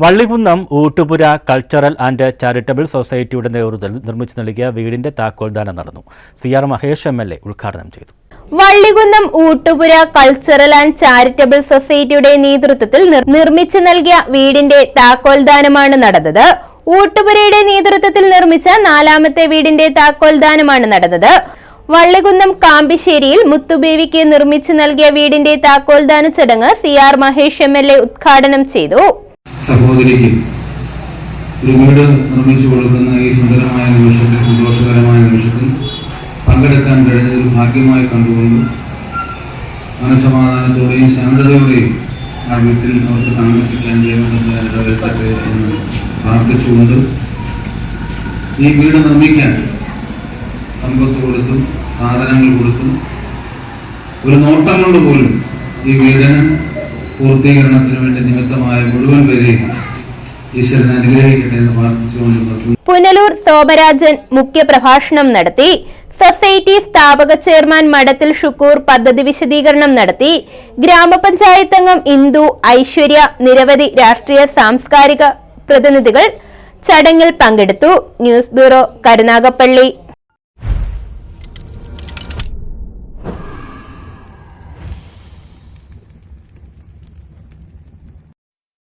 Vallikunnam Oottupura cultural and charitable സൊസൈറ്റിയുടെ നേതൃത്വത്തിൽ നിർമ്മിച്ചു നൽകിയ വീടിന്റെ താക്കോൽദാനം നടന്നു. C R Mahesh M L A ഉദ്ഘാടനം ചെയ്തു. Vallikunnam Oottupura cultural and charitable സൊസൈറ്റിയുടെ നേതൃത്വത്തിൽ നിർ- നിർമ്മിച്ചു നൽകിയ വീടിന്റെ താക്കോൽദാനമാണ് നടന്നത്. ഊട്ടുപുരയുടെ നേതൃത്വത്തിൽ നിർമ്മിച്ച നാലാമത്തെ വീടിന്റെ താക്കോൽദാനമാണ് നടന്നത്. വള്ളികുന്നം കാമ്പിശ്ശേരിയിൽ മുത്തുബേവിക്ക് നിർമ്മിച്ചു നൽകിയ വീടിന്റെ താക്കോൽദാന ചടങ്ങ് C R Mahesh M L A ഉദ്ഘാടനം ചെയ്തു. സഹോദരിക്ക് ഒരു വീട് നിർമ്മിച്ചു കൊടുക്കുന്ന ഈ സുന്ദരമായ നിമിഷത്തിൽ സന്തോഷകരമായ നിമിഷത്തിൽ പങ്കെടുക്കാൻ കഴിഞ്ഞതൊരു ഭാഗ്യമായി കണ്ടുകൊണ്ട് മനസമാധാനത്തോടെയും ശാന്തതയോടെയും ആ വീട്ടിൽ അവർക്ക് താമസിക്കാൻ ഇടവരുത്തട്ടെ എന്ന് പ്രാർത്ഥിച്ചുകൊണ്ട് ഈ വീട് നിർമ്മിക്കാൻ സമ്പത്ത് കൊടുത്തും സാധനങ്ങൾ കൊടുത്തും ഒരു നോട്ടം കൊണ്ട് പോലും ഈ വീടിന് പൂർത്തീകരണത്തിന് വേണ്ടി നിമിത്തമായ മുഴുവൻ പേരെയും ഈശ്വരൻ അനുഗ്രഹിക്കട്ടെ എന്ന് പ്രാർത്ഥിച്ചുകൊണ്ട് പുനലൂർ സോമരാജൻ മുഖ്യപ്രഭാഷണം നടത്തി. സൊസൈറ്റി സ്ഥാപക ചെയർമാൻ മഠത്തിൽ ഷുക്കൂർ പദ്ധതി വിശദീകരണം നടത്തി. ഗ്രാമപഞ്ചായത്ത് അംഗം ഇന്ദു ഐശ്വര്യ നിരവധി രാഷ്ട്രീയ സാംസ്കാരിക പ്രതിനിധികൾ ചടങ്ങിൽ പങ്കെടുത്തു. News bureau Karunagappally.